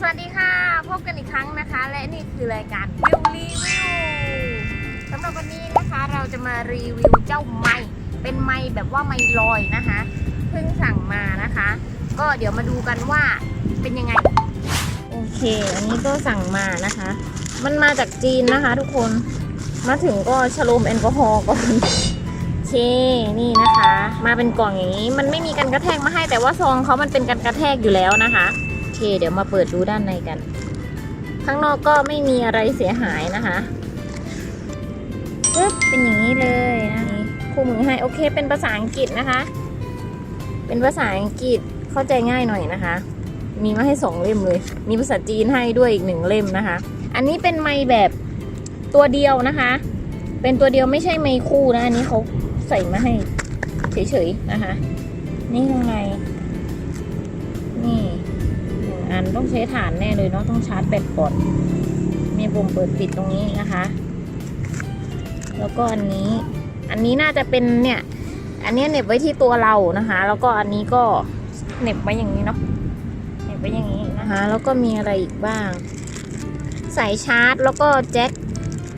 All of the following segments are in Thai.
สวัสดีค่ะ พบกันอีกครั้งนะคะ และนี่คือรายการวิวรีวิวสำหรับวันนี้นะคะเราจะมารีวิวเจ้าไม้เป็นไม้แบบว่าไม้ลอยนะคะเพิ่งสั่งมานะคะ ก็เดี๋ยวมาดูกันว่าเป็นยังไง โอเค อันนี้ก็สั่งมานะคะ มันมาจากจีนนะคะ ทุกคนมาถึงก็ชะโลมแอลกอฮอล์ก่อนเคนี่นะคะ มาเป็นกล่องอย่างนี้ มันไม่มีกันกระแทกมาให้แต่ว่าซองเขามันเป็นกันกระแทกอยู่แล้วนะคะ เค เดี๋ยวมาเปิดดูด้านในกัน ข้างนอกก็ไม่มีอะไรเสียหายนะคะปึ๊บเป็นอย่างนี้เลยนะนี่คู่มือให้โอเค เป็นภาษาอังกฤษนะคะ เป็นภาษาอังกฤษเข้าใจง่ายหน่อยนะคะ มีมาให้สองเล่มเลย มีภาษาจีนให้ด้วยอีกหนึ่งเล่มนะคะ อันนี้เป็นไม้แบบตัวเดียวนะคะ เป็นตัวเดียวไม่ใช่ไม้คู่นะอันนี้เขาใส่มาให้เฉยๆนะคะ นี่ข้างในนี่ อันต้องใช้ฐานแน่เลยเนาะต้องชาร์จแบตก่อน มีปุ่มเปิดปิดตรงนี้นะคะ แล้วก็อันนี้ อันนี้น่าจะเป็นเนี่ย อันนี้เน็บไว้ที่ตัวเรานะคะ แล้วก็อันนี้ก็เน็บไว้อย่างนี้เนาะเน็บไว้อย่างนี้นะคะ แล้วก็มีอะไรอีกบ้าง สายชาร์จแล้วก็แจ็ค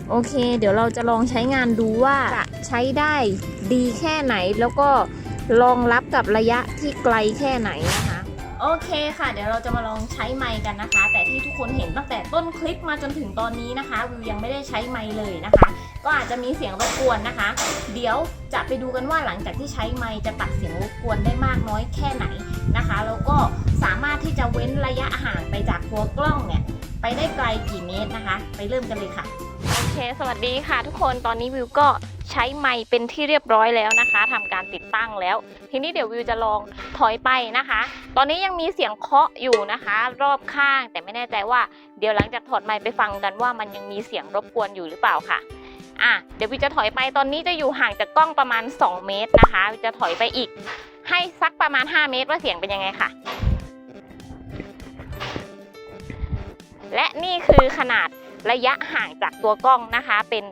โอเค เดี๋ยวเราจะลองใช้งานดูว่าจะใช้ได้ดีแค่ไหน แล้วก็รองรับกับระยะที่ไกลแค่ไหนนะคะ โอเคค่ะ เดี๋ยวเราจะมาลองใช้ไมค์กันนะคะ แต่ที่ทุกคนเห็นตั้งแต่ต้นคลิปมาจนถึงตอนนี้นะคะวิวยังไม่ได้ใช้ไมค์เลยนะคะ ก็อาจจะมีเสียงรบกวนนะคะ เดี๋ยวจะไปดูกันว่าหลังจากที่ใช้ไมค์จะตัดเสียงรบกวนได้มากน้อยแค่ไหนนะคะแล้วก็สามารถที่จะเว้นระยะห่างไปจากตัวกล้องเนี่ยไปได้ไกลกี่เมตรนะคะ ไปเริ่มกันเลยค่ะโอเค สวัสดีค่ะทุกคนตอนนี้วิวก็ ใช้ไมค์เป็นที่เรียบร้อยแล้วนะคะทำการติดตั้งแล้ว ทีนี้เดี๋ยววิวจะลองถอยไปนะคะ ตอนนี้ยังมีเสียงเคาะอยู่นะคะ รอบข้างแต่ไม่แน่ใจว่าเดี๋ยวหลังจากถอดไมค์ไปฟังกันว่ามันยังมีเสียงรบกวนอยู่หรือเปล่าค่ะอะเดี๋ยววิวจะถอยไปตอนนี้จะอยู่ห่างจากกล้องประมาณ 2 เมตรนะคะวิวจะถอยไปอีก ให้สักประมาณ 5 เมตรว่าเสียงเป็นยังไงค่ะและนี่คือขนาดระยะห่างจากตัวกล้องนะคะ เป็น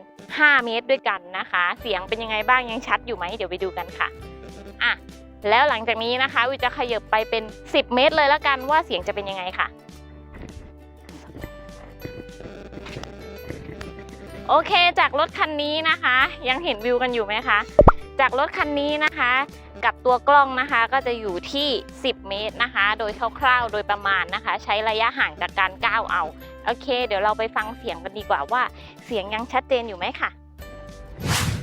5 เมตรด้วยกันนะคะ เสียงเป็นยังไงบ้างยังชัดอยู่ไหมเดี๋ยวไปดูกันค่ะอะ แล้วหลังจากนี้นะคะวิวจะขยับไปเป็น 10 เมตรเลยแล้วกันว่าเสียงจะเป็นยังไงค่ะ โอเคจากรถคันนี้นะคะ ยังเห็นวิวกันอยู่ไหมคะ จากรถคันนี้นะคะกับตัวกล้องนะคะก็จะอยู่ที่ 10 เมตรนะคะ โดยคร่าวๆ โดยประมาณนะคะ ใช้ระยะห่างจากการก้าวเอา โอเค เดี๋ยวเราไปฟังเสียงกันดีกว่าว่า เสียงยังชัดเจนอยู่ไหมค่ะ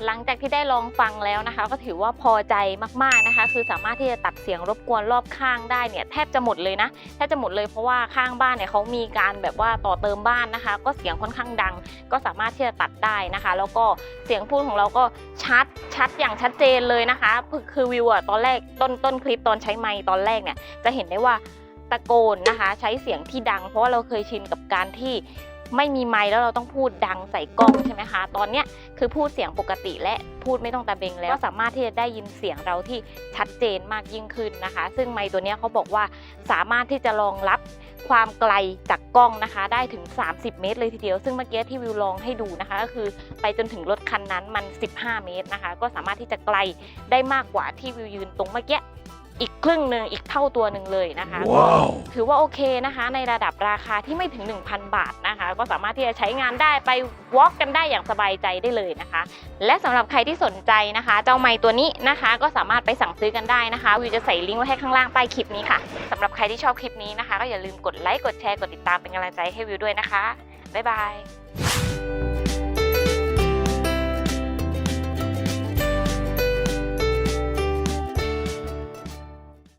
หลังจากที่ได้ลองฟังแล้วนะคะ ก็ถือว่าพอใจมากๆนะคะ คือสามารถที่จะตัดเสียงรบกวนรอบข้างได้เนี่ยแทบจะหมดเลยนะแทบจะหมดเลยเพราะว่าข้างบ้านเนี่ยเขามีการแบบว่าต่อเติมบ้านนะคะ ก็เสียงค่อนข้างดัง ก็สามารถที่จะตัดได้นะคะ แล้วก็เสียงพูดของเราก็ชัดชัดอย่างชัดเจนเลยนะคะ คือคือวิวอะตอนแรกต้นต้นคลิปตอนใช้ไมค์ตอนแรกเนี่ยจะเห็นได้ว่า ตะโกนนะคะ ใช้เสียงที่ดัง เพราะว่าเราเคยชินกับการที่ไม่มีไมค์แล้วเราต้องพูดดังใส่กล้องใช่ไหมคะ ตอนเนี้ยคือพูดเสียงปกติและพูดไม่ต้องตะเบงแล้วก็สามารถที่จะได้ยินเสียงเราที่ชัดเจนมากยิ่งขึ้นนะคะ ซึ่งไมค์ตัวเนี้ยเขาบอกว่าสามารถที่จะรองรับความไกลจากกล้องนะคะ ได้ถึง 30 เมตรเลยทีเดียว ซึ่งเมื่อกี้ที่วิวลองให้ดูนะคะ ก็คือไปจนถึงรถคันนั้นมัน 15 เมตรนะคะ ก็สามารถที่จะไกลได้มากกว่าที่วิวยืนตรงเมื่อกี้ อีกครึ่งหนึ่งอีกเท่าตัวหนึ่งเลยนะคะ Wow. ถือว่าโอเคนะคะ ในระดับราคาที่ไม่ถึง 1,000 บาทนะคะ ก็สามารถที่จะใช้งานได้ไปวอล์กกันได้อย่างสบายใจได้เลยนะคะ และสำหรับใครที่สนใจนะคะ เจ้าไม้ตัวนี้นะคะ ก็สามารถไปสั่งซื้อกันได้นะคะวิวจะใส่ลิงก์ไว้ให้ข้างล่างใต้คลิปนี้ค่ะสำหรับใครที่ชอบคลิปนี้นะคะ ก็อย่าลืมกดไลค์กดแชร์กดติดตามเป็นกำลังใจให้วิวด้วยนะคะบ๊ายบาย